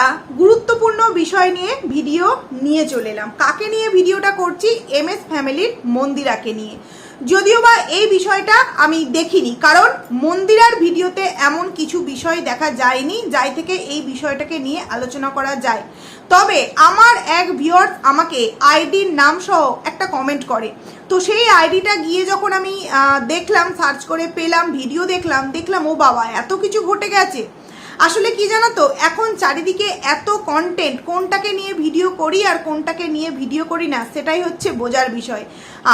একটা গুরুত্বপূর্ণ বিষয় নিয়ে ভিডিও নিয়ে চলে এলাম। কাকে নিয়ে ভিডিওটা করছি? এম এস ফ্যামিলির মন্দিরাকে নিয়ে। যদিও বা এই বিষয়টা আমি দেখিনি, কারণ মন্দিরার ভিডিওতে এমন কিছু বিষয় দেখা যায়নি যাই থেকে এই বিষয়টাকে নিয়ে আলোচনা করা যায়। তবে আমার এক ভিউয়ার্স আমাকে আইডির নাম সহ একটা কমেন্ট করে। তো সেই আইডিটা গিয়ে যখন আমি দেখলাম সার্চ করে পেলাম ভিডিও দেখলাম দেখলাম, ও বাবা, এত কিছু ঘটে গেছে। আসলে কি জানো তো এখন চারিদিকে এত কন্টেন্ট কোনটাকে নিয়ে ভিডিও করি আর কোনটাকে নিয়ে ভিডিও করি না, সেটাই হচ্ছে বোঝার বিষয়।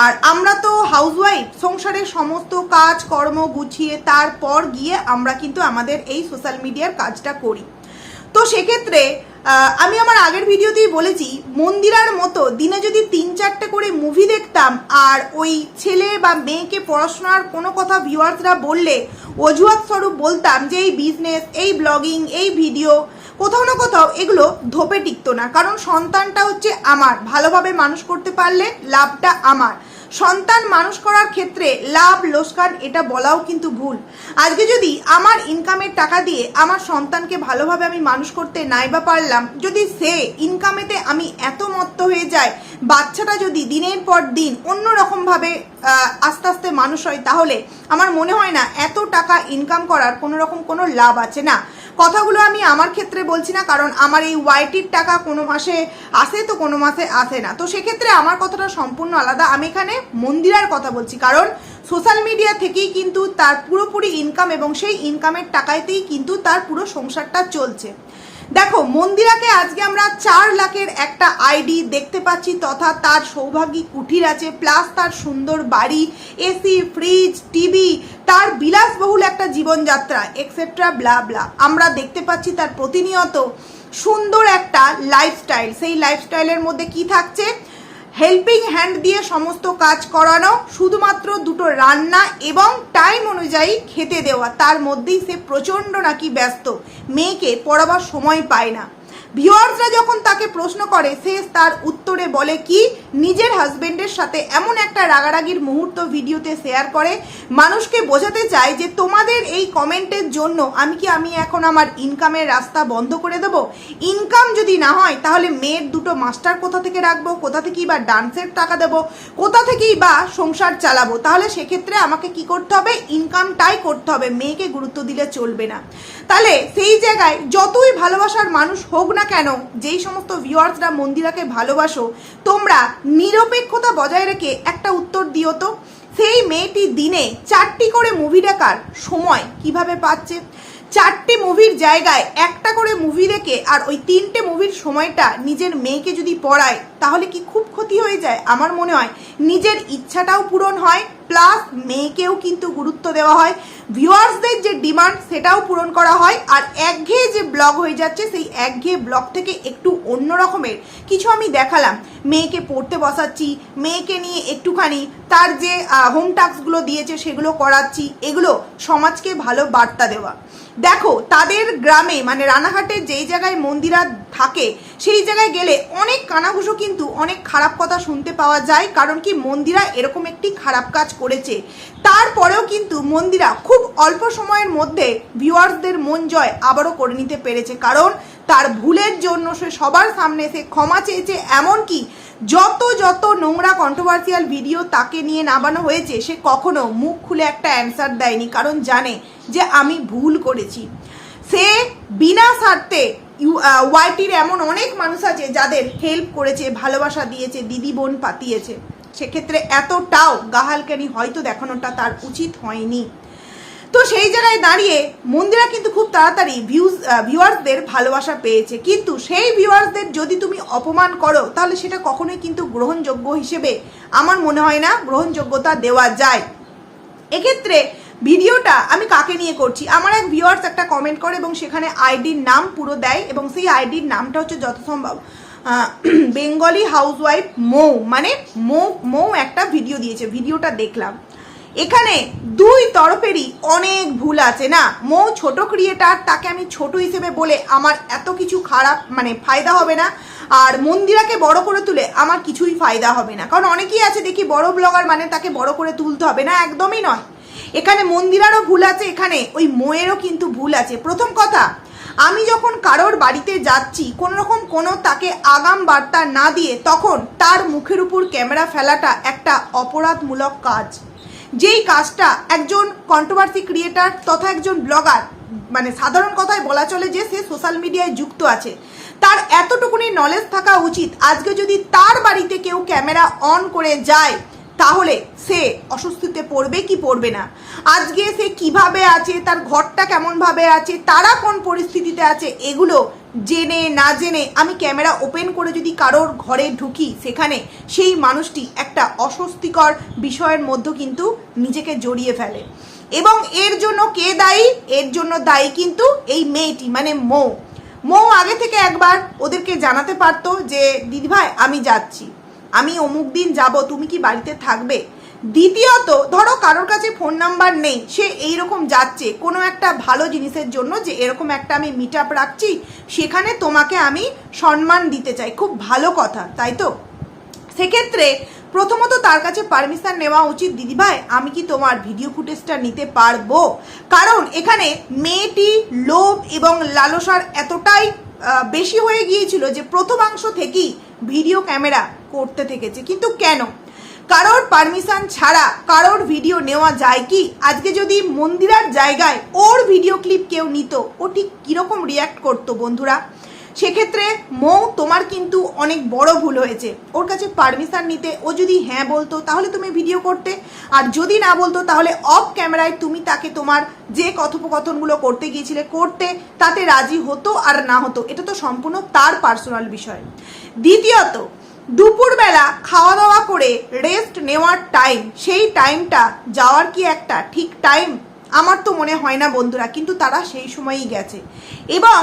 আর আমরা তো হাউসওয়াইফ সংসারের সমস্ত কাজ, কর্ম গুছিয়ে তারপর গিয়ে আমরা কিন্তু আমাদের এই সোশ্যাল মিডিয়ার কাজটা করি। তো সেক্ষেত্রে আমি আমার আগের ভিডিওতেই বলেছি, মন্দিরার মতো দিনে যদি তিন চারটে করে মুভি দেখতাম, আর ওই ছেলে বা মেয়েকে পড়াশোনার কোনো কথা ভিউয়ার্সরা বললে, অজুহাত স্বরূপ বলতাম যে এই বিজনেস এই ব্লগিং এই ভিডিও কোথাও না কোথাও এগুলো ধোপে টিকতো না। কারণ সন্তানটা হচ্ছে আমার। ভালোভাবে মানুষ করতে পারলে লাভটা আমার। সন্তান মানুষ করার ক্ষেত্রে লাভ লোসকান এটা বলাও কিন্তু ভুল। আজকে যদি আমার ইনকামের টাকা দিয়ে আমার সন্তানকে ভালোভাবে আমি মানুষ করতে নাই বা পারলাম, যদি সে ইনকামেতে আমি এত মত্ত হয়ে যায়, বাচ্চাটা যদি দিনের পর দিন অন্য রকমভাবে আস্তে আস্তে মানুষ হয়, তাহলে আমার মনে হয় না এত টাকা ইনকাম করার কোনো রকম কোনো লাভ আছে না। কথাগুলো আমি আমার ক্ষেত্রে বলছি না, কারণ আমার এই ওয়াইটির টাকা কোনো মাসে আসে তো কোনো মাসে আসে না। তো সেক্ষেত্রে আমার কথাটা সম্পূর্ণ আলাদা। আমি এখানে মন্দিরার কথা বলছি, কারণ সোশ্যাল মিডিয়া থেকেই কিন্তু তার পুরোপুরি ইনকাম এবং সেই ইনকামের টাকাতেই কিন্তু তার পুরো সংসারটা চলছে। দেখো, মন্দিরাকে আজকে আমরা চার লাখের একটা আইডি দেখতে পাচ্ছি, তথা তার সৌভাগ্যী কুঠির আছে প্লাস তার সুন্দর বাড়ি এসি ফ্রিজ টিভি তার বিলাসবহুল একটা জীবনযাত্রা এক্সেট্রা ব্লা ব্লা আমরা দেখতে পাচ্ছি তার প্রতিনিয়ত সুন্দর একটা লাইফস্টাইল সেই লাইফস্টাইলের মধ্যে কি থাকছে? হেল্পিং হ্যান্ড দিয়ে সমস্ত কাজ করানো, শুধুমাত্র দুটো রান্না এবং টাইম অনুযায়ী খেতে দেওয়া। তার মধ্যেই সে প্রচণ্ড নাকি ব্যস্ত। মেয়েকে পড়াবার সময় পায় না। ভিউয়ার্সরা যখন তাকে প্রশ্ন করে, সে তার উত্তরে বলে কি, নিজের হাজবেন্ডের সাথে এমন একটা রাগারাগির মুহূর্ত ভিডিওতে শেয়ার করে, মানুষকে বোঝাতে চায় যে তোমাদের এই কমেন্টের জন্য আমি কি আমি এখন আমার ইনকামের রাস্তা বন্ধ করে দেবো? ইনকাম যদি না হয়, তাহলে মেয়ের দুটো মাস্টার কোথা থেকে রাখব? কোথা থেকেই বা ডান্সের টাকা দেবো? কোথা থেকেই বা সংসার চালাবো? তাহলে সেক্ষেত্রে আমাকে কি করতে হবে? ইনকামটাই করতে হবে। মেয়েকে গুরুত্ব দিলে চলবে না। তাহলে সেই জায়গায় যতই ভালোবাসার মানুষ হোক না কেন? যেই সমস্ত ভিউয়ার্সরা মন্দিরাকে ভালোবাসো, তোমরা নিরপেক্ষতা বজায় রেখে একটা উত্তর দিও তো। সেই মেয়েটি দিনে চারটি করে মুভি দেখার সময় কীভাবে পাচ্ছে? চারটে মুভির জায়গায় একটা করে মুভি দেখে আর ওই তিনটে মুভির সময়টা নিজের মেয়েকে যদি পড়ায়, তাহলে কি খুব ক্ষতি হয়ে যায়? আমার মনে হয় নিজের ইচ্ছাটাও পূরণ হয়। প্লাস মেয়েকেও কিন্তু গুরুত্ব দেওয়া হয়। ভিউয়ার্সদের যে ডিমান্ড, সেটাও পূরণ করা হয়। আর একঘেয়ে যে ব্লগ হয়ে যাচ্ছে, সেই একঘেয়ে ব্লগ থেকে একটু অন্য রকমের কিছু আমি দেখালাম। মেয়েকে পড়তে বসাচ্ছি, মেয়েকে নিয়ে একটুখানি তার যে হোম টাস্কগুলো দিয়েছে, সেগুলো করাচ্ছি, এগুলো সমাজকে ভালো বার্তা দেওয়া। দেখো, তাদের গ্রামে মানে রানাঘাটের যেই জায়গায় মন্দিরা থাকে, সেই জায়গায় গেলে অনেক কানাঘুষো কিন্তু অনেক খারাপ কথা শুনতে পাওয়া যায়। কারণ কি, মন্দিরা এরকম একটি খারাপ কাজ করেছে। তারপরেও কিন্তু মন্দিরা খুব অল্প সময়ের মধ্যে ভিউয়ার্সদের মন জয় আবারও করে নিতে পেরেছে। কারণ তার ভুলের জন্য সে সবার সামনে সে ক্ষমা চেয়েছে। এমনকি যত যত নোংরা কন্ট্রোভার্সিয়াল ভিডিও তাকে নিয়ে নামানো হয়েছে, সে কখনো মুখ খুলে একটা অ্যান্সার দেয়নি। কারণ জানে যে আমি ভুল করেছি। সে বিনা স্বার্থে ওয়াইটির এমন অনেক মানুষ আছে যাদের হেল্প করেছে, ভালোবাসা দিয়েছে, দিদি বোন পাতিয়েছে। সেক্ষেত্রে এতটাও গাহালকানি হয়তো দেখানোটা তার উচিত হয়নি। তো সেই জায়গায় দাঁড়িয়ে মন্দিরা কিন্তু খুব তাড়াতাড়ি ভিউজ ভিউয়ার্সদের ভালোবাসা পেয়েছে। কিন্তু সেই ভিউয়ার্সদের যদি তুমি অপমান করো, তাহলে সেটা কখনোই কিন্তু গ্রহণযোগ্য হিসেবে আমার মনে হয় না গ্রহণযোগ্যতা দেওয়া যায়। এক্ষেত্রে ভিডিওটা আমি কাকে নিয়ে করছি? আমার এক ভিউয়ার্স একটা কমেন্ট করে এবং সেখানে আইডির নাম পুরো দেয় এবং সেই আইডির নামটা হচ্ছে যত সম্ভব বেঙ্গলি হাউসওয়াইফ মৌ মানে মৌ মৌ একটা ভিডিও দিয়েছে ভিডিওটা দেখলাম। এখানে দুই তরফেরই অনেক ভুল আছে, না? মৌ ছোট ক্রিয়েটার তাকে আমি ছোট হিসেবে বলে আমার এত কিছু খারাপ মানে ফায়দা হবে না। আর মন্দিরাকে বড় করে তুলে আমার কিছুই ফায়দা হবে না। কারণ অনেকেই আছে, দেখি বড় ব্লগার মানে তাকে বড় করে তুলতে হবে, না? একদমই নয়। এখানে মন্দিরারও ভুল আছে, এখানে ওই মোয়েরও কিন্তু ভুল আছে। প্রথম কথা আমি যখন কারোর বাড়িতে যাচ্ছি কোনো রকম কোনো তাকে আগাম বার্তা না দিয়ে তখন তার মুখের উপর ক্যামেরা ফেলাটা একটা অপরাধমূলক কাজ। যেই কাজটা একজন কন্ট্রোভার্সি ক্রিয়েটার তথা একজন ব্লগার মানে সাধারণ কথায় বলা চলে যে সে সোশ্যাল মিডিয়ায় যুক্ত আছে, তার এতটুকুনি নলেজ থাকা উচিত। আজকে যদি তার বাড়িতে কেউ ক্যামেরা অন করে যায় তাহলে সে অস্বস্তিতে পড়বে কি পড়বে না? আজকে সে কীভাবে আছে, তার ঘরটা কেমনভাবে আছে, তারা কোন পরিস্থিতিতে আছে, এগুলো জেনে না জেনে আমি ক্যামেরা ওপেন করে যদি কারোর ঘরে ঢুকি সেখানে, সেই মানুষটি একটা অস্বস্তিকর বিষয়ের মধ্যে কিন্তু নিজেকে জড়িয়ে ফেলে। এবং এর জন্য কে দায়ী? এর জন্য দায়ী কিন্তু এই মেয়েটি মানে মৌ। মৌ আগে থেকে একবার ওদেরকে জানাতে পারতো যে, দিদিভাই, আমি যাচ্ছি। আমি অমুক দিন যাব, তুমি কি বাড়িতে থাকবে? দ্বিতীয়ত, ধরো কারোর কাছে ফোন নাম্বার নেই, সে এইরকম যাচ্ছে, কোনো একটা ভালো জিনিসের জন্য যে এরকম একটা আমি মিট আপ রাখছি, সেখানে তোমাকে আমি সম্মান দিতে চাই, খুব ভালো কথা, তাই তো? সেক্ষেত্রে প্রথমত তার কাছে পারমিশন নেওয়া উচিত, দিদিভাই, আমি কি তোমার ভিডিও ফুটেজটা নিতে পারব? কারণ এখানে মেয়েটি লোভ এবং লালসার এতটাই বেশি হয়ে গিয়েছিল যে প্রথমাংশ থেকেই ভিডিও ক্যামেরা করতে থেকেছে। কিন্তু কেন? কারোর পারমিশন ছাড়া কারোর ভিডিও নেওয়া যায় কি? আজকে যদি মন্দিরার জায়গায় ওর ভিডিও ক্লিপ কেউ নিত, ও ঠিক কীরকম রিয়্যাক্ট করতো বন্ধুরা? সেক্ষেত্রে মৌ, তোমার কিন্তু অনেক বড় ভুল হয়েছে। ওর কাছে পারমিশন নিতে ও যদি হ্যাঁ বলতো, তাহলে তুমি ভিডিও করতে। আর যদি না বলতো, তাহলে অফ ক্যামেরায় তুমি তাকে তোমার যে কথোপকথনগুলো করতে গিয়েছিলে, করতে তাতে রাজি হতো আর না হতো। এটা তো সম্পূর্ণ তার পার্সোনাল বিষয়। দ্বিতীয়ত, দুপুরবেলা খাওয়া দাওয়া করে রেস্ট নেওয়ার টাইম সেই টাইমটা যাওয়ার কি একটা? ঠিক টাইম আমার তো মনে হয় না বন্ধুরা, কিন্তু তারা সেই সময়ই গেছে। এবং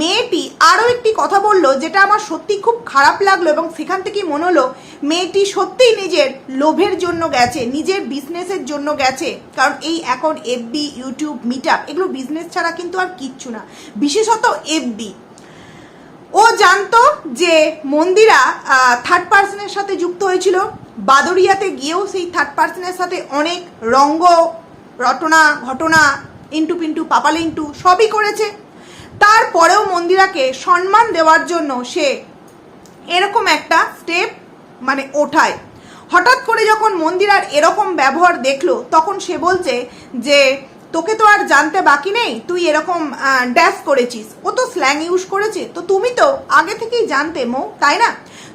মেয়েটি আরও একটি কথা বলল যেটা আমার সত্যি খুব খারাপ লাগল এবং সেখান থেকেই মনে হলো মেয়েটি সত্যিই নিজের লোভের জন্য গেছে, নিজের বিজনেসের জন্য গেছে। কারণ এই এখন এফবি ইউটিউব মিট এগুলো বিজনেস ছাড়া কিন্তু আর কিচ্ছু না। বিশেষত এফবি ও জানতো যে মন্দিরা থার্ড পার্সনের সাথে যুক্ত হয়েছিল। বাদরিয়াতে গিয়েও সেই থার্ড পার্সনের সাথে অনেক রঙ্গ রটনা, ঘটনা, ইন্টু পিন্টু পাপালিন্টু সবই করেছে। তারপরেও মন্দিরাকে সম্মান দেওয়ার জন্য সে এরকম একটা স্টেপ মানে ওঠায়। হঠাৎ করে যখন মন্দিরার এরকম ব্যবহার দেখল, তখন সে বলছে যে, তোকে তো আর জানতে বাকি নেই, তুই এরকম ড্যাশ করেছিস। ও তো স্ল্যাং ইউজ করেছে। তো তুমি তো আগে থেকেই জানতে, মো, তাই না?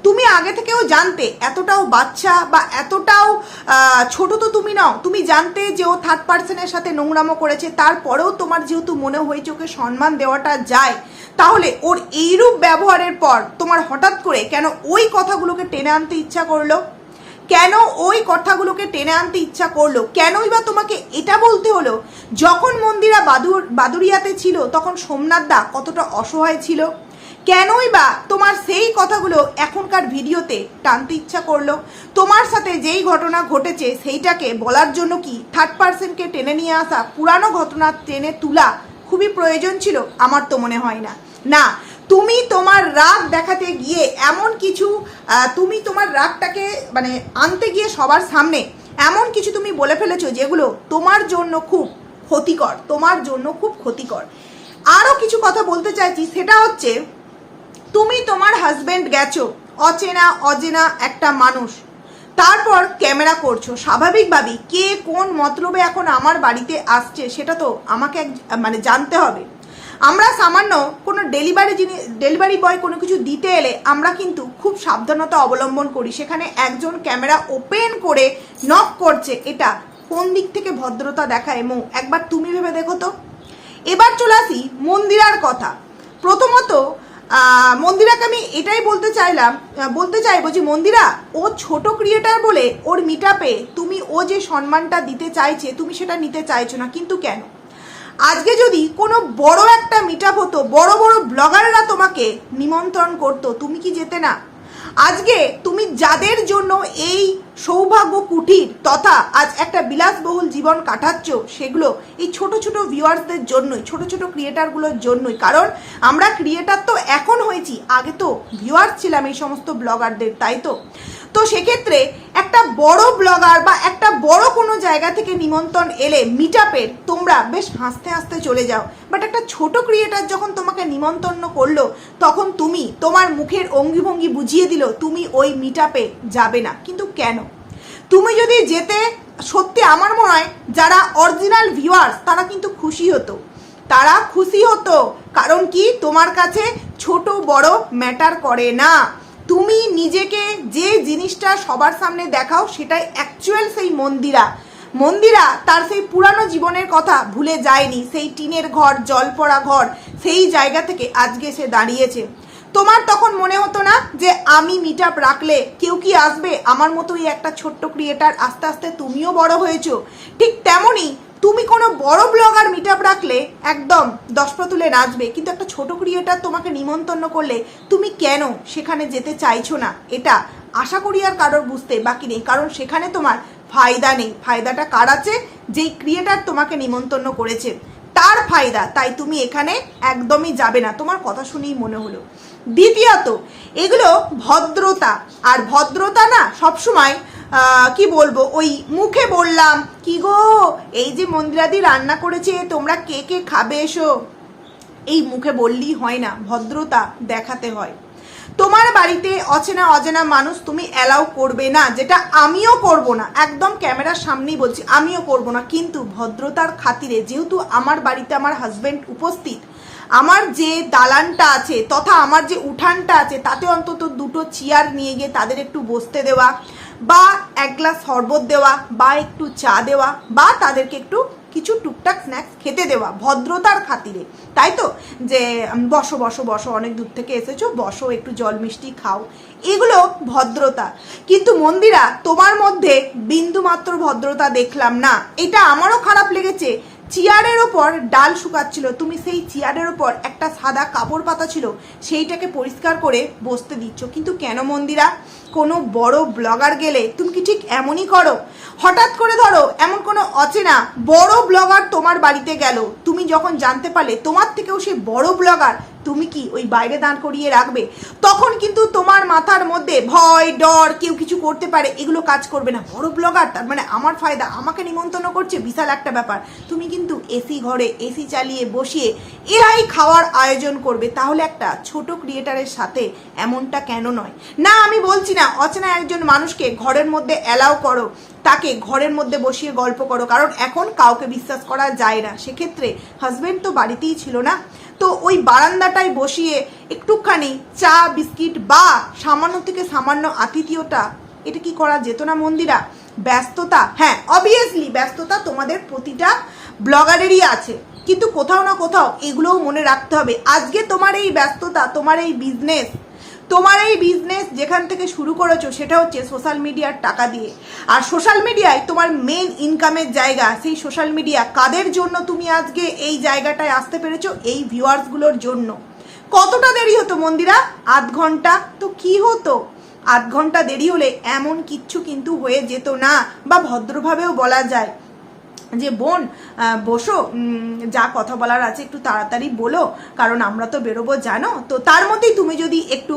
তুমি আগে থেকেও জানতে এতটাও বাচ্চা বা এতটাও ছোট তো তুমি নাও, তুমি জানতে যে ও থার্ড পার্সনের সাথে নোংরামো করেছে, তারপরেও তোমার যেহেতু মনে হয়েছে ওকে সম্মান দেওয়াটা যায়, তাহলে ওর এইরূপ ব্যবহারের পর তোমার হঠাৎ করে কেন ওই কথাগুলোকে টেনে আনতে ইচ্ছা করল? কেন ওই কথাগুলোকে টেনে আনতে ইচ্ছা করল? কেনই বা তোমাকে এটা বলতে হলো? যখন মন্দিরা বাদুর বাদুরিয়াতে ছিল, তখন সোমনাথ দা কতটা অসহায় ছিল? কেনই বা তোমার সেই কথাগুলো এখনকার ভিডিওতে টানতে ইচ্ছা করল? তোমার সাথে যেই ঘটনা ঘটেছে সেইটাকে বলার জন্য কি থার্ড পার্সনকে টেনে নিয়ে আসা পুরানো ঘটনা টেনে তোলা খুবই প্রয়োজন ছিল? আমার তো মনে হয় না। না, তুমি তোমার রাগ দেখাতে গিয়ে এমন কিছু তুমি তোমার রাগটাকে মানে আনতে গিয়ে সবার সামনে এমন কিছু তুমি বলে ফেলেছো যেগুলো তোমার জন্য খুব ক্ষতিকর, তোমার জন্য খুব ক্ষতিকর। আরও কিছু কথা বলতে চাইছি, সেটা হচ্ছে তুমি তোমার হাজবেন্ড গেছো। অচেনা, অজেনা একটা মানুষ। তারপর ক্যামেরা করছ। স্বাভাবিকভাবেই কে কোন মতলবে এখন আমার বাড়িতে আসছে সেটা তো আমাকে মানে জানতে হবে। আমরা সামান্য কোনো ডেলিভারি জিনিস ডেলিভারি বয় কোনো কিছু দিতে এলে আমরা কিন্তু খুব সাবধানতা অবলম্বন করি। সেখানে একজন ক্যামেরা ওপেন করে নক করছে। এটা কোন দিক থেকে ভদ্রতা দেখায় মো? একবার তুমি ভেবে দেখো তো। এবার চলে আসি মন্দিরার কথা। প্রথমত মন্দিরাকে আমি এটাই বলতে চাইলাম বলতে চাইব যে মন্দিরা, ও ছোট ক্রিয়েটার বলে ওর মিটাপে তুমি ও যে সম্মানটা দিতে চাইছে, তুমি সেটা নিতে চাইছো না, কিন্তু কেন? আজকে যদি কোনো বড় একটা মিটাপ হতো, বড় বড় ব্লগাররা তোমাকে নিমন্ত্রণ করতো, তুমি কি যেতে না? আজকে তুমি যাদের জন্য এই সৌভাগ্য কুঠির তথা আজ একটা বিলাসবহুল জীবন কাটাচ্ছ, সেগুলো এই ছোট ছোট ভিউয়ার্সদের জন্যই, ছোট ছোট ক্রিয়েটারগুলোর জন্যই। কারণ আমরা ক্রিয়েটার তো এখন হয়েছি, আগে তো ভিউয়ার্স ছিলাম এই সমস্ত ব্লগারদের তাই তো? তো সেক্ষেত্রে একটা বড় ব্লগার বা একটা বড় কোনো জায়গা থেকে নিমন্ত্রণ এলে মিট তোমরা বেশ হাসতে হাসতে চলে যাও। বাট একটা ছোট ক্রিয়েটার যখন তোমাকে নিমন্ত্রণ করল, তখন তুমি তোমার মুখের অঙ্গিভঙ্গি বুঝিয়ে দিল, তুমি ওই মিট যাবে না। কিন্তু কেন? তুমি যদি যেতে সত্যি আমার মনে হয়, যারা অরিজিনাল ভিউয়ার্স তারা কিন্তু খুশি হতো। তারা খুশি হতো, কারণ কি? তোমার কাছে ছোট বড় ম্যাটার করে না। তুমি নিজেকে যে জিনিসটা সবার সামনে দেখাও, সেটাই অ্যাকচুয়াল সেই মন্দিরা। মন্দিরা তার সেই পুরানো জীবনের কথা ভুলে যায়নি। সেই টিনের ঘর, জল পড়া ঘর, সেই জায়গা থেকে আজকে সে দাঁড়িয়েছে। তোমার তখন মনে হতো না যে আমি মিট আপ রাখলে কেউ কি আসবে? আমার মতোই একটা ছোট্ট ক্রিয়েটার আস্তে আস্তে তুমিও বড় হয়েছো। ঠিক তেমনই তুমি কোনো বড় ব্লগার মিট আপ রাখলে একদম তুলে নাচবে, কিন্তু একটা ছোট ক্রিয়েটার তোমাকে নিমন্ত্রণ করলে তুমি কেন সেখানে যেতে চাইছো না? এটা আশা করি আর কারোর বুঝতে বাকি নেই, কারণ সেখানে তোমার ফায়দা নেই। ফায়দাটা কার আছে? যেই ক্রিয়েটার তোমাকে নিমন্ত্রণ করেছে, তার ফায়দা। তাই তুমি এখানে একদমই যাবে না। তোমার কথা শুনেই মনে হলো। দ্বিতীয়ত, এগুলো ভদ্রতা। আর ভদ্রতা না সবসময় কি বলব? ওই মুখে বললাম, কি গো? এই যে মন্দিরাদি রান্না করেছে, তোমরা কে কে খাবে এসো? এই মুখে বললেই হয় না, ভদ্রতা দেখাতে হয়। তোমার বাড়িতে অচেনা অজানা মানুষ তুমি অ্যালাউ করবে না, যেটা আমিও করব না। একদম ক্যামেরার সামনেই বলছি, আমিও করব না। কিন্তু ভদ্রতার খাতিরে, যেহেতু আমার বাড়িতে আমার হাজব্যান্ড উপস্থিত, আমার যে দালানটা আছে তথা আমার যে উঠানটা আছে, তাতে অন্তত দুটো চেয়ার নিয়ে গিয়ে তাদের একটু বসতে দেওয়া বা এক গ্লাস শরবত দেওয়া, বা একটু চা দেওয়া, বা তাদেরকে একটু কিছু টুকটাক স্ন্যাক্স খেতে দেওয়া, ভদ্রতার খাতিরে। তাই তো? যে বসো বসো বসো, অনেক দূর থেকে এসেছ, বসো, একটু জল মিষ্টি খাও। এগুলো ভদ্রতা। কিন্তু মন্দিরা, তোমার মধ্যে বিন্দুমাত্র ভদ্রতা দেখলাম না। এটা আমারও খারাপ লেগেছে। চেয়ারের ওপর ডাল শুকাচ্ছিল। তুমি সেই চেয়ারের ওপর একটা সাদা কাপড় পাতা ছিল, সেইটাকে পরিষ্কার করে বসতে দিচ্ছ। কিন্তু কেন মন্দিরা? কোনো বড় ব্লগার গেলে তুমি কি ঠিক এমনই করো? হঠাৎ করে ধরো, এমন কোনো অচেনা বড় ব্লগার তোমার বাড়িতে গেল। তুমি যখন জানতে পারলে তোমার থেকেও সে বড় ব্লগার তুমি কি ওই বাইরে দাঁড় করিয়ে রাখবে? তখন কিন্তু তোমার মাথার মধ্যে ভয়, ডর, কেউ কিছু করতে পারে, এগুলো কাজ করবে না। বড় ব্লগার তার মানে আমার ফায়দা, আমাকে নিমন্ত্রণ করছে বিশাল একটা ব্যাপার। তুমি কিন্তু এসি ঘরে এসি চালিয়ে বসিয়ে এরাই খাওয়ার আয়োজন করবে। তাহলে একটা ছোট ক্রিয়েটারের সাথে এমনটা কেন নয়? না, আমি বলছি না, অচেনা একজন মানুষকে ঘরের মধ্যে অ্যালাউ করো। তাকে ঘরের মধ্যে বসিয়ে গল্প করো। কারণ এখন কাউকে বিশ্বাস করা যায় না। সেক্ষেত্রে হাজব্যান্ড তো বাড়িতেই ছিল না। তো ওই বারান্দাটায় বসিয়ে একটুখানি চা, বিস্কিট বা সামান্য থেকে সামান্য আতিথিয়তা, এটা কি করা যেত না মন্দিরা? ব্যস্ততা হ্যাঁ অবভিয়াসলি ব্যস্ততা তোমাদের প্রতিটা ব্লগারেরই আছে। কিন্তু কোথাও না কোথাও এগুলোও মনে রাখতে হবে। আজকে তোমার এই ব্যস্ততা, তোমার এই বিজনেস তোমার এই বিজনেস যেখান থেকে শুরু করেছ সেটা হচ্ছে সোশ্যাল মিডিয়ার টাকা দিয়ে। আর সোশ্যাল মিডিয়ায় তোমার মেন ইনকামের জায়গা, সেই সোশ্যাল মিডিয়া কাদের জন্য তুমি আজকে এই জায়গাটায় আসতে পেরেছ? এই ভিউয়ার্সগুলোর জন্য। কতটা দেরি হতো মন্দিরা? আধ ঘণ্টা? তো কি হতো? আধ ঘণ্টা দেরি হলে এমন কিচ্ছু কিন্তু হয়ে যেত না, বা ভদ্রভাবেও বলা যায়। যে, বোন বসো যা কথা বলার আছে একটু তাড়াতাড়ি বলো, কারণ আমরা তো বেরোবো, জানো? তো তার মধ্যেই তুমি যদি একটু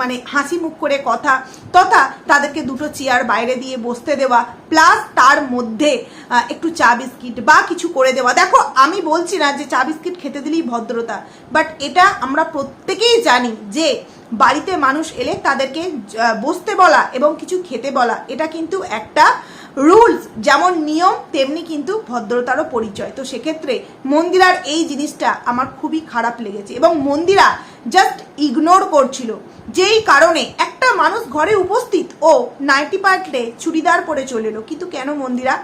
মানে হাসি মুখ করে কথা, তথা তাদেরকে দুটো চেয়ার বাইরে দিয়ে বসতে দেওয়া, প্লাস তার মধ্যে একটু চা বিস্কিট বা কিছু করে দেওয়া। দেখো, আমি বলছি না যে চা বিস্কিট খেতে দিলেই ভদ্রতা, বাট এটা আমরা প্রত্যেকেই জানি যে, বাড়িতে মানুষ এলে তাদেরকে বসতে বলা এবং কিছু খেতে বলা, এটা কিন্তু একটা রুলস, যেমন নিয়ম, তেমনি কিন্তু ভদ্রতারও পরিচয়। তো সেক্ষেত্রে মন্দিরার এই জিনিসটা আমার খুবই খারাপ লেগেছে এবং মন্দিরা জাস্ট ইগনোর করছিল। যেই কারণে একটা মানুষ ঘরে উপস্থিত, ও নাইটি পার্টলে চুড়িদার পরে চলে এলো। কিন্তু কেন মন্দিরা?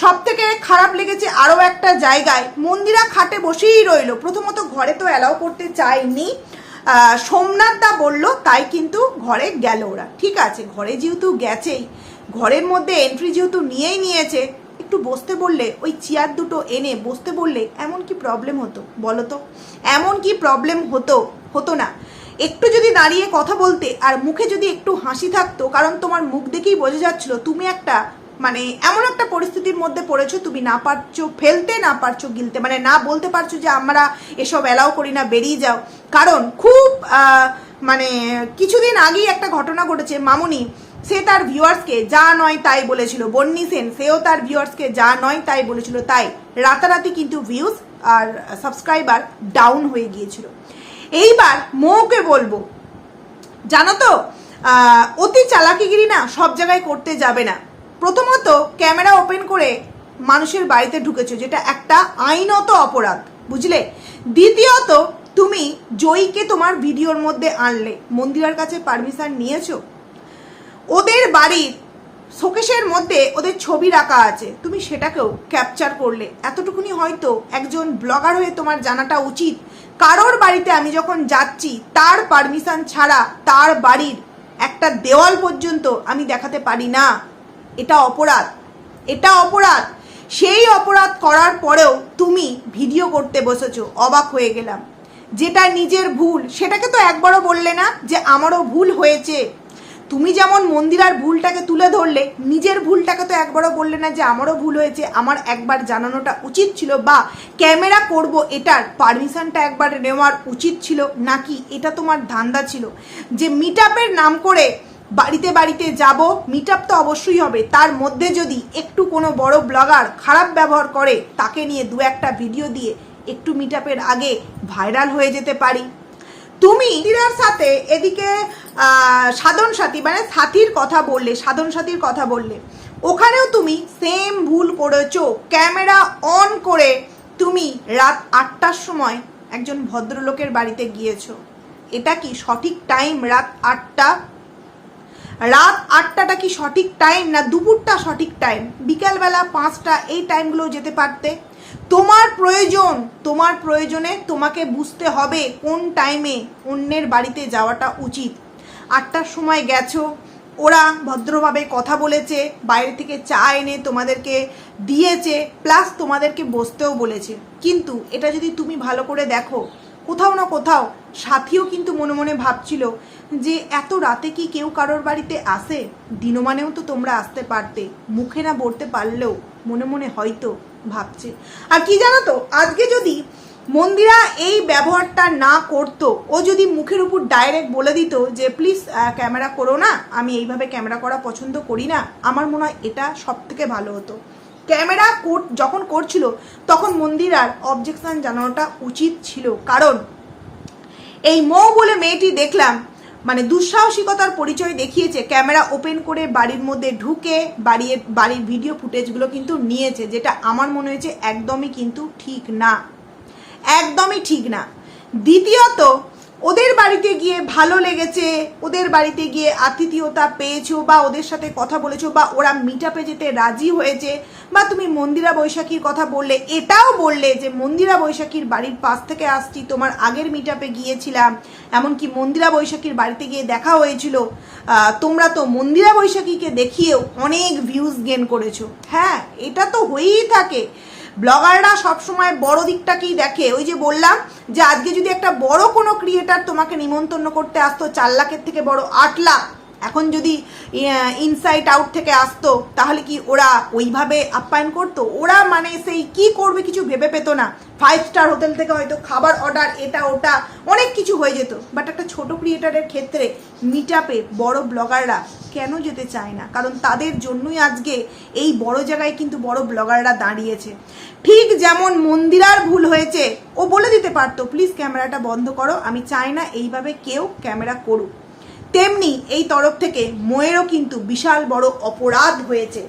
সব থেকে খারাপ লেগেছে আরও একটা জায়গায়, মন্দিরা খাটে বসেই রইল। প্রথমত ঘরে তো অ্যালাউ করতে চায়নি। সোমনাথ দা বলল, তাই কিন্তু ঘরে গেল ওরা। ঠিক আছে, ঘরে যেহেতু গেছেই ঘরের মধ্যে এন্ট্রি যেহেতু নিয়েই নিয়েছে, একটু বসতে বললে, ওই চেয়ার দুটো এনে বসতে বললে এমন কি প্রবলেম হতো বলো তো এমন কি প্রবলেম হতো? হতো না। একটু যদি দাঁড়িয়ে কথা বলতে আর মুখে যদি একটু হাসি থাকতো, কারণ তোমার মুখ দেখেই বোঝা যাচ্ছিল, তুমি একটা মানে এমন একটা পরিস্থিতির মধ্যে পড়েছো, তুমি না পারছ ফেলতে, না পারছ গিলতে। মানে না বলতে পারছ যে আমরা এসব অ্যালাউ করি না, বেরিয়ে যাও। কারণ খুব মানে কিছুদিন আগেই একটা ঘটনা ঘটেছে, মামুনি সে তার ভিউয়ার্সকে যা নয় তাই বলেছিল। বন্নি সেন, সেও তার ভিউয়ার্সকে যা নয় তাই বলেছিল। তাই রাতারাতি কিন্তু ভিউজ আর সাবস্ক্রাইবার ডাউন হয়ে গিয়েছিল। এইবার মৌকে বলব। জানো তো অতি চালাকিগিরি না সব জায়গায় করতে যাবে না। প্রথমত ক্যামেরা ওপেন করে মানুষের বাড়িতে ঢুকেছো, যেটা একটা আইনত অপরাধ, বুঝলে? দ্বিতীয়ত, তুমি জয়ীকে তোমার ভিডিওর মধ্যে আনলে। মন্দিরের কাছে পারমিশন নিয়েছো? ওদের বাড়ির শোকেশের মধ্যে ওদের ছবি রাখা আছে। তুমি সেটাকেও ক্যাপচার করলে। এতটুকুনি হয়তো একজন ব্লগার হয়ে তোমার জানাটা উচিত। কারোর বাড়িতে আমি যখন যাচ্ছি, তার পারমিশন ছাড়া তার বাড়ির একটা দেওয়াল পর্যন্ত আমি দেখাতে পারি না। এটা অপরাধ। এটা অপরাধ। সেই অপরাধ করার পরেও তুমি ভিডিও করতে বসেছো। অবাক হয়ে গেলাম। যেটা নিজের ভুল, সেটাকে তো একবারও বললে না যে আমারও ভুল হয়েছে। তুমি যেমন মন্দিরার ভুলটাকে তুলে ধরলে, নিজের ভুলটাকে তো একবারও বললে না যে আমারও ভুল হয়েছে, আমার একবার জানানোটা উচিত ছিল বা ক্যামেরা করব এটার পারমিশনটা একবার নেওয়ার উচিত ছিল নাকি এটা তোমার ধান্দা ছিল? যে মিট নাম করে বাড়িতে বাড়িতে যাব মিট তো অবশ্যই হবে, তার মধ্যে যদি একটু কোনো বড় ব্লগার খারাপ ব্যবহার করে, তাকে নিয়ে দু একটা ভিডিও দিয়ে একটু মিট আগে ভাইরাল হয়ে যেতে পারি। তুমি দিদার সাথে এদিকে সাধন সাথী মানে সাথীর কথা বললে, সাধন সাথীর কথা বললে, ওখানেও তুমি সেম ভুল করেছ। ক্যামেরা অন করে তুমি রাত আটটার সময় একজন ভদ্রলোকের বাড়িতে গিয়েছো। এটা কি সঠিক টাইম রাত আটটা? রাত আটটাটা কি সঠিক টাইম না দুপুরটা সঠিক টাইম বিকালবেলা পাঁচটা, এই টাইমগুলো যেতে পারতে। তোমার প্রয়োজন, তোমার প্রয়োজনে তোমাকে বুঝতে হবে কোন টাইমে অন্যের বাড়িতে যাওয়াটা উচিত। আটটার সময় গেছো, ওরা ভদ্রভাবে কথা বলেছে, বাইরে থেকে চা এনে তোমাদেরকে দিয়েছে প্লাস তোমাদেরকে বসতেও বলেছে। কিন্তু এটা যদি তুমি ভালো করে দেখো, কোথাও না কোথাও সাথীও কিন্তু মনে মনে ভাবছিল যে এত রাতে কি কেউ কারোর বাড়িতে আসে? দিনমানেও তো তোমরা আসতে পারতে, মুখে না বলতে পারলেও মনে মনে হয়তো ভাবছে। আর কি জানো তো, আজকে যদি মন্দিরা এই ব্যবহারটা না করতো, ও যদি মুখের উপর ডাইরেক্ট বলে দিত যে প্লিজ ক্যামেরা করো না, আমি এইভাবে ক্যামেরা করা পছন্দ করি না। আমার মনে হয় এটা সব থেকে ভালো হতো। ক্যামেরা যখন করছিল, তখন মন্দিরার অবজেকশন জানানোটা উচিত ছিল। কারণ, এই মৌ বলে মেয়েটি দেখলাম মানে দুঃসাহসিকতার পরিচয় দেখিয়েছে, ক্যামেরা ওপেন করে বাড়ির মধ্যে ঢুকে বাড়িয়ে, বাড়ির ভিডিও ফুটেজগুলো কিন্তু নিয়েছে, যেটা আমার মনে হয়েছে একদমই কিন্তু ঠিক না। একদমই ঠিক না। দ্বিতীয়ত ওদের বাড়িতে গিয়ে ভালো লেগেছে, ওদের বাড়িতে গিয়ে আতিথিয়তা পেয়েছ বা ওদের সাথে কথা বলেছ বা ওরা মিট যেতে রাজি হয়েছে বা তুমি মন্দিরা বৈশাখীর কথা বললে, এটাও বললে যে মন্দিরা বৈশাখীর বাড়ির পাশ থেকে আসছি, তোমার আগের মিট গিয়েছিলাম, এমনকি মন্দিরা বৈশাখীর বাড়িতে গিয়ে দেখা হয়েছিল। তোমরা তো মন্দিরা বৈশাখীকে দেখিয়েও অনেক ভিউজ গেন করেছ। হ্যাঁ এটা তো হয়েই থাকে। ব্লগাররা সবসময় বড় দিকটাকেই দেখে। ওই যে বললাম যে আজকে যদি একটা বড় কোনো ক্রিয়েটার তোমাকে নিমন্ত্রণ করতে আসতো, চার লাখের থেকে বড় আট লাখ এখন যদি ইনসাইট আউট থেকে আসতো, তাহলে কি ওরা ওইভাবে আপ্যায়ন করতো? ওরা মানে সেই কি করবে কিছু ভেবে পেতো না। ফাইভ স্টার হোটেল থেকে হয়তো খাবার অর্ডার এটা, ওটা, অনেক কিছু হয়ে যেত। বাট একটা ছোট ক্রিয়েটারের ক্ষেত্রে মিট আপে বড় ব্লগাররা কেন যেতে চায় না? কারণ তাদের জন্যই আজকে এই বড় জায়গায় কিন্তু বড় ব্লগাররা দাঁড়িয়েছে। ঠিক যেমন মন্দিরার ভুল হয়েছে, ও বলে দিতে পারতো প্লিজ ক্যামেরাটা বন্ধ করো, আমি চাই না এইভাবে কেউ ক্যামেরা করুক। তেমনি এই তরফ থেকে ময়েরও কিন্তু বিশাল বড় অপরাধ হয়েছে।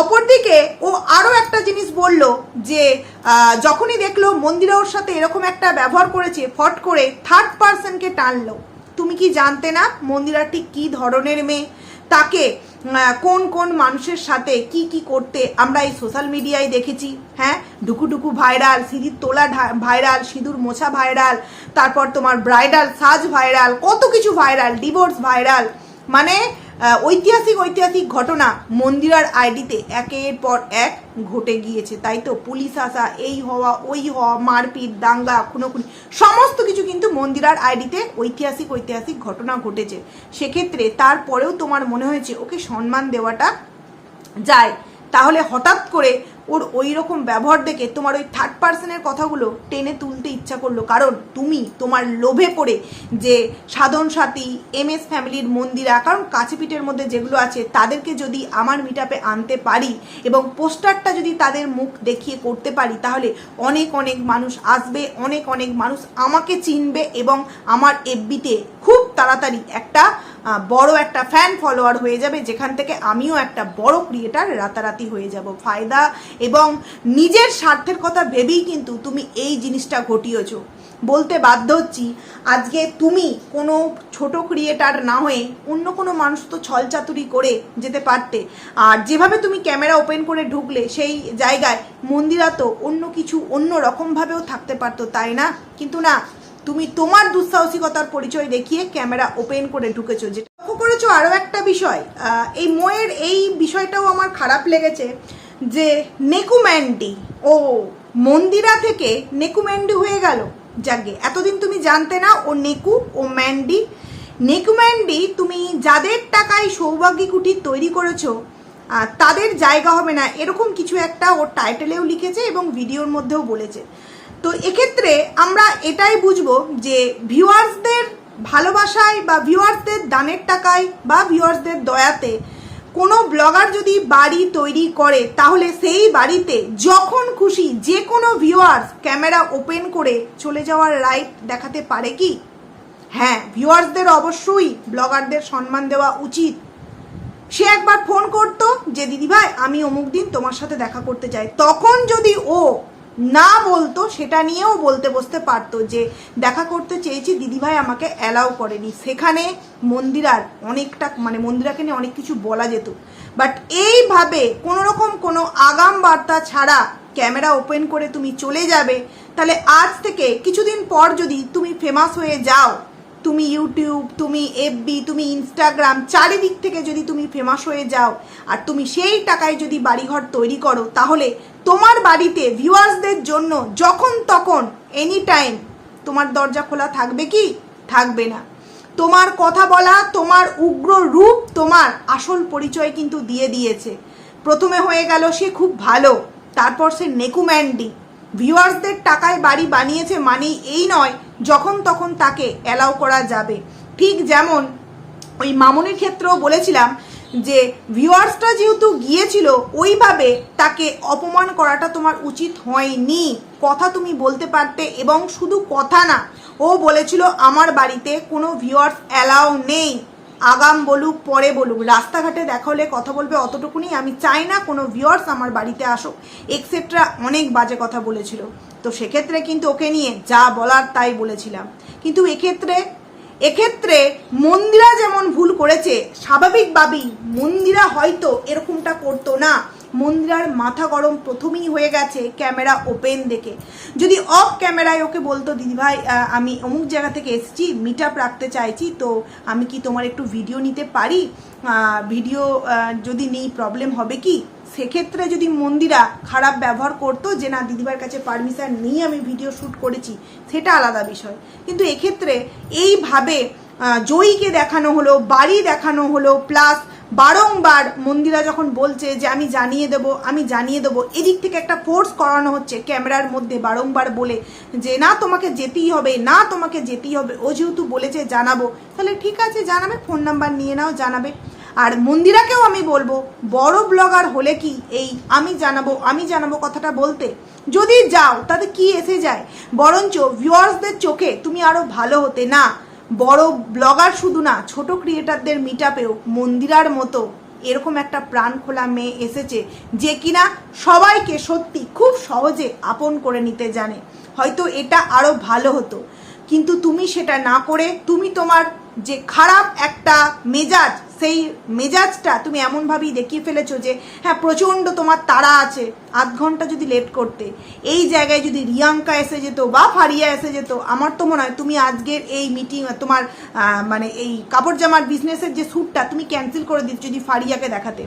অপরদিকে ও আরও একটা জিনিস বলল যে যখনই দেখল মন্দিরা ওর সাথে এরকম একটা ব্যবহার করেছে, ফট করে থার্ড পার্সনকে টানলো। তুমি কি জানতে না মন্দিরা ঠিক কী ধরনের মেয়ে? তাকে কোন কোন মানুষের সাথে কি কি করতে আমরা এই সোশ্যাল মিডিয়ায় দেখেছি হ্যাঁ? ডুকুডুকু ভাইরাল সিঁড়ির তোলা ভাইরাল সিঁদুর মোছা ভাইরাল তারপর তোমার ব্রাইডাল সাজ ভাইরাল কত কিছু ভাইরাল ডিভোর্স ভাইরাল মানে ঐতিহাসিক ঐতিহাসিক ঘটনা মন্দিরার আইডিতে একের পর এক ঘটে গিয়েছে, তাই তো? পুলিশ আসা, এই হওয়া, ওই হওয়া, মারপিট, দাঙ্গা, খুনোখুনি, সমস্ত কিছু কিন্তু মন্দিরার আইডিতে ঐতিহাসিক ঐতিহাসিক ঘটনা ঘটেছে। সেক্ষেত্রে তারপরেও তোমার মনে হয়েছে, ওকে, সম্মান দেওয়াটা যায়। তাহলে হঠাৎ করে ওর ওই রকম ব্যবহার দেখে তোমার ওই থার্ড পার্সনের কথাগুলো টেনে তুলতে ইচ্ছা করল। কারণ তুমি তোমার লোভে পড়ে যে সাধন সাথী এম এস ফ্যামিলির মন্দিরা, কারণ কাছেপিঠের মধ্যে যেগুলো আছে, তাদেরকে যদি আমার মিটাপে আনতে পারি এবং পোস্টারটা যদি তাদের মুখ দেখিয়ে করতে পারি, তাহলে অনেক অনেক মানুষ আসবে, অনেক অনেক মানুষ আমাকে চিনবে এবং আমার এফবিতে খুব তাড়াতাড়ি একটা বড় একটা ফ্যান ফলোয়ার হয়ে যাবে, যেখান থেকে আমিও একটা বড় ক্রিয়েটার রাতারাতি হয়ে যাব। ফায়দা এবং নিজের স্বার্থের কথা ভেবেই কিন্তু তুমি এই জিনিসটা ঘটিয়েছো। বলতে বাধ্য হচ্ছি, আজকে তুমি কোনো ছোট ক্রিয়েটার না হয়ে অন্য কোনো মানুষ তো ছলচাতুরি করে যেতে পারতে। আর যেভাবে তুমি ক্যামেরা ওপেন করে ঢুকলে, সেই জায়গায় মন্দিরা তো অন্য কিছু অন্য রকমভাবেও থাকতে পারতো, তাই না? কিন্তু না তুমি তোমার দুঃসাহসিকতার পরিচয় দেখিয়ে ক্যামেরা ওপেন করে ঢুকেছো, যেটা লক্ষ্য করেছ আরও একটা বিষয় এই মোয়ের এই বিষয়টাও আমার খারাপ লেগেছে যে নেকুম্যান্ডি ও মন্দিরা থেকে নেকুম্যান্ডি হয়ে গেল। যাকে এতদিন তুমি জানতে না, ও নেকু, ও ম্যান্ডি। নেকুম্যান্ডি তুমি যাদের টাকায় সৌভাগ্যী কুটির তৈরি করেছ তাদের জায়গা হবে না, এরকম কিছু একটা ওর টাইটেলেও লিখেছে এবং ভিডিওর মধ্যেও বলেছে। তো এক্ষেত্রে আমরা এটাই বুঝব যে ভিউয়ার্সদের ভালোবাসায় বা ভিউয়ার্সদের দানের টাকায় বা ভিউয়ার্সদের দয়াতে কোনো ব্লগার যদি বাড়ি তৈরি করে, তাহলে সেই বাড়িতে যখন খুশি যে কোনো ভিউয়ার্স ক্যামেরা ওপেন করে চলে যাওয়ার রাইট দেখাতে পারে কি? হ্যাঁ ভিউয়ার্সদের অবশ্যই ব্লগারদের সম্মান দেওয়া উচিত। সে একবার ফোন করতো যে, দিদিভাই, আমি অমুক দিন তোমার সাথে দেখা করতে চাই তখন যদি ও না বলতো, সেটা নিয়েও বলতে বসতে পারতো যে, দেখা করতে চেয়েছি, দিদিভাই আমাকে অ্যালাউ করেনি। সেখানে মন্দিরার অনেকটা মানে মন্দিরাকে নিয়ে অনেক কিছু বলা যেত। বাট এইভাবে কোনো রকম কোনো আগাম বার্তা ছাড়া ক্যামেরা ওপেন করে তুমি চলে যাবে, তাহলে আজ থেকে কিছুদিন পর যদি তুমি ফেমাস হয়ে যাও তুমি ইউটিউব তুমি এফবি তুমি ইনস্টাগ্রাম চারিদিক থেকে যদি তুমি ফেমাস হয়ে যাও, আর তুমি সেই টাকায় যদি বাড়িঘর তৈরি করো, তাহলে তোমার বাড়িতে ভিউয়ার্সদের জন্য যখন তখন এনি টাইম তোমার দরজা খোলা থাকবে কি? থাকবে না। তোমার কথা বলা, তোমার উগ্র রূপ, তোমার আসল পরিচয় কিন্তু দিয়ে দিয়েছে। প্রথমে হয়ে গেল সে খুব ভালো, তারপর সে নেকুম্যান্ডি ভিউয়ার্সদের টাকায় বাড়ি বানিয়েছে মানেই এই নয়, যখন তখন তাকে অ্যালাউ করা যাবে। ঠিক যেমন ওই মামনির ক্ষেত্রেও বলেছিলাম যে, ভিউয়ার্সটা যেহেতু গিয়েছিল, ওইভাবে তাকে অপমান করাটা তোমার উচিত হয়নি। কথা তুমি বলতে পারতে এবং শুধু কথা না, ও বলেছিল আমার বাড়িতে কোনো ভিউয়ার্স অ্যালাউ নেই। আগাম বলুক, পরে বলুক। রাস্তাঘাটে দেখা হলে কথা বলবে অতটুকুনি। আমি চাই না কোনো ভিউয়ার্স আমার বাড়িতে আসুক এক্সেট্রা অনেক বাজে কথা বলেছিল। তো সেক্ষেত্রে কিন্তু ওকে নিয়ে যা বলার তাই বলেছিলাম। কিন্তু এক্ষেত্রে এক্ষেত্রে মন্দিরা যেমন ভুল করেছে, স্বাভাবিকভাবেই মন্দিরা হয়তো এরকমটা করতো না। মন্দিরার মাথা গরম প্রথমেই হয়ে গেছে ক্যামেরা ওপেন দেখে। যদি অফ ক্যামেরায় ওকে বলতো দিদিভাই আমি অমুক জায়গা থেকে এসেছি মিট আপ রাখতে চাইছি, তো আমি কি তোমার একটু ভিডিও নিতে পারি? ভিডিও যদি নেই প্রবলেম হবে কি? সেক্ষেত্রে যদি মন্দিরা খারাপ ব্যবহার করতো যে, না দিদিভাইয়ের কাছে পারমিশন নিয়ে আমি ভিডিও শ্যুট করেছি, সেটা আলাদা বিষয়। কিন্তু এক্ষেত্রে এইভাবে জয়ীকে দেখানো হলো, বাড়ি দেখানো হলো প্লাস বারংবার মন্দিরা যখন বলছে যে আমি জানিয়ে দেবো, আমি জানিয়ে দেবো, এদিক থেকে একটা ফোর্স করানো হচ্ছে ক্যামেরার মধ্যে বারংবার বলে যে, না, তোমাকে যেতেই হবে, না, তোমাকে যেতেই হবে। ও যেহেতু বলেছে জানাব, তাহলে ঠিক আছে, জানাবে ফোন নাম্বার নিয়ে নাও, জানাবে। আর মন্দিরাকেও আমি বলব, বড় ব্লগার হলে কি এই আমি জানাব আমি জানাব কথাটা বলতে? যদি যাও, তাতে কি এসে যায়? বরঞ্চ ভিউয়ার্সদের চোখে তুমি আরও ভালো হতে না। বড় ব্লগার শুধু না, ছোট ক্রিয়েটারদের মিট আপেও মন্দিরার মতো এরকম একটা প্রাণ খোলা মেয়ে এসেছে যে কিনা সবাইকে সত্যি খুব সহজে আপন করে নিতে জানে। হয়তো এটা আরও ভালো হতো। কিন্তু তুমি সেটা না করে, তুমি তোমার যে খারাপ একটা মেজাজ, সেই মেজাজটা তুমি এমনভাবেই দেখিয়ে ফেলেছো যে হ্যাঁ প্রচণ্ড তোমার তাড়া আছে, আধ ঘণ্টা যদি লেট করতে। এই জায়গায় যদি রিয়াঙ্কা এসে যেত বা ফারিয়া এসে যেত, আমার তো মনে হয় তুমি আজকের এই মিটিং তোমার মানে এই কাপড় জামার বিজনেসের যে শ্যুটটা তুমি ক্যান্সেল করে দিচ্ছ যদি ফারিয়াকে দেখাতে।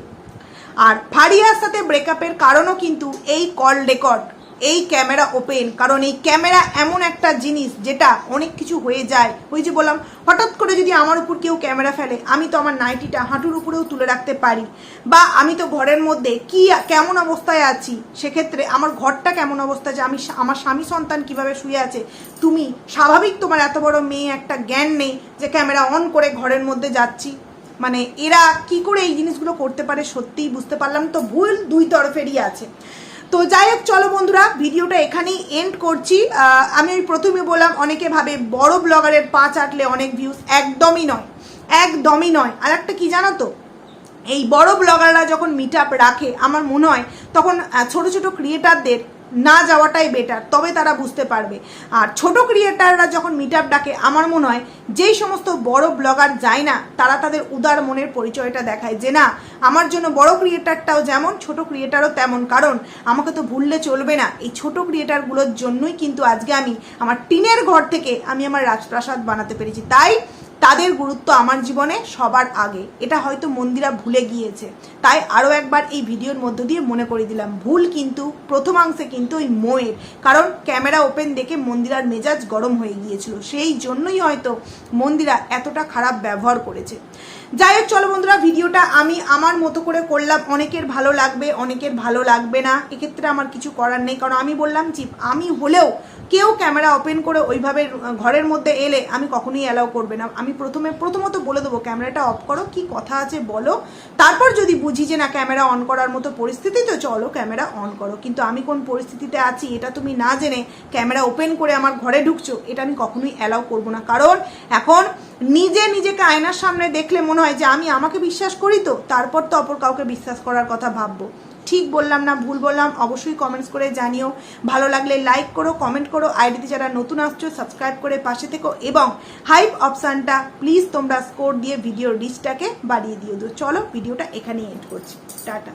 আর ফারিয়ার সাথে ব্রেকআপের কারণও কিন্তু এই কল রেকর্ড এই ক্যামেরা ওপেন। কারণ এই ক্যামেরা এমন একটা জিনিস যেটা অনেক কিছু হয়ে যায়। ওই যে বললাম, হঠাৎ করে যদি আমার উপর কেউ ক্যামেরা ফেলে, আমি তো আমার নাইটিটা হাঁটুর উপরেও তুলে রাখতে পারি। বা আমি তো ঘরের মধ্যে কি, কেমন অবস্থায় আছি? সেক্ষেত্রে আমার ঘরটা কেমন অবস্থায় আছে আমি আমার স্বামী সন্তান কীভাবে শুয়ে আছে? তুমি স্বাভাবিক তোমার এত বড় মেয়ে একটা জ্ঞান নেই যে ক্যামেরা অন করে ঘরের মধ্যে যাচ্ছি। মানে এরা কি করে এই জিনিসগুলো করতে পারে সত্যিই বুঝতে পারলাম তো, ভুল দুই তরফেরই আছে। তো যাই হোক, চলো বন্ধুরা, ভিডিওটা এখানেই এন্ড করছি। আমি প্রথমে বললাম, অনেকে ভাবে বড় ব্লগারের পাঁচ চাটলে অনেক ভিউজ একদমই নয় একদমই নয়। আর একটা কী জানো তো? এই বড় ব্লগাররা যখন মিট রাখে, আমার মনে হয়, তখন ছোট ছোট ক্রিয়েটারদের না যাওয়াটাই বেটার তবে তারা বুঝতে পারবে। আর ছোট ক্রিয়েটাররা যখন মিট আপ ডাকে, আমার মনে হয় যেই সমস্ত বড় ব্লগার যায় না, তারা তাদের উদার মনের পরিচয়টা দেখায় যে, না, আমার জন্য বড় ক্রিয়েটারটাও যেমন, ছোট ক্রিয়েটারও তেমন। কারণ আমাকে তো ভুললে চলবে না। এই ছোট ক্রিয়েটারগুলোর জন্যই কিন্তু আজকে আমি আমার টিনের ঘর থেকে আমি আমার রাজপ্রাসাদ বানাতে পেরেছি। তাই তাদের গুরুত্ব আমার জীবনে সবার আগে। এটা হয়তো মন্দিরা ভুলে গিয়েছে। তাই আরও একবার এই ভিডিওর মধ্য দিয়ে মনে করে দিলাম, ভুল কিন্তু, প্রথমাংশে কিন্তু ওই মোয়ের। কারণ ক্যামেরা ওপেন দেখে মন্দিরার মেজাজ গরম হয়ে গিয়েছিল। সেই জন্যই হয়তো মন্দিরা এতটা খারাপ ব্যবহার করেছে। যাই হোক, চলো বন্ধুরা, ভিডিওটা আমি আমার মতো করে করলাম। অনেকের ভালো লাগবে, অনেকের ভালো লাগবে না। এক্ষেত্রে আমার কিছু করার নেই। কারণ আমি বললাম চিপ আমি হলেও কেউ ক্যামেরা ওপেন করে ওইভাবে ঘরের মধ্যে এলে আমি কখনোই অ্যালাউ করবে না। আমি প্রথমে প্রথমত বলে দেবো, ক্যামেরাটা অফ করো, কি কথা আছে বলো। তারপর যদি বুঝি যে না, ক্যামেরা অন করার মতো পরিস্থিতি, তো চলো ক্যামেরা অন করো। কিন্তু আমি কোন পরিস্থিতিতে আছি, এটা তুমি না জেনে ক্যামেরা ওপেন করে আমার ঘরে ঢুকছো, এটা আমি কখনোই অ্যালাউ করব না। কারণ এখন নিজে নিজেকে আয়নার সামনে দেখলে মনে হয় যে আমি, আমাকে বিশ্বাস করি তো, তারপর তো অপর কাউকে বিশ্বাস করার কথা ভাববো। ঠিক বললাম না, ভুল বললাম, অবশ্যই কমেন্টস করে জানিও। ভালো লাগলে লাইক করো কমেন্ট করো আইডিতে যারা নতুন আসছো সাবস্ক্রাইব করে পাশে থেকো এবং হাইপ অপশানটা প্লিজ তোমরা স্কোর দিয়ে ভিডিও রিচটাকে বাড়িয়ে দিও। তো চলো ভিডিওটা এখানেই এন্ড করছি। টাটা।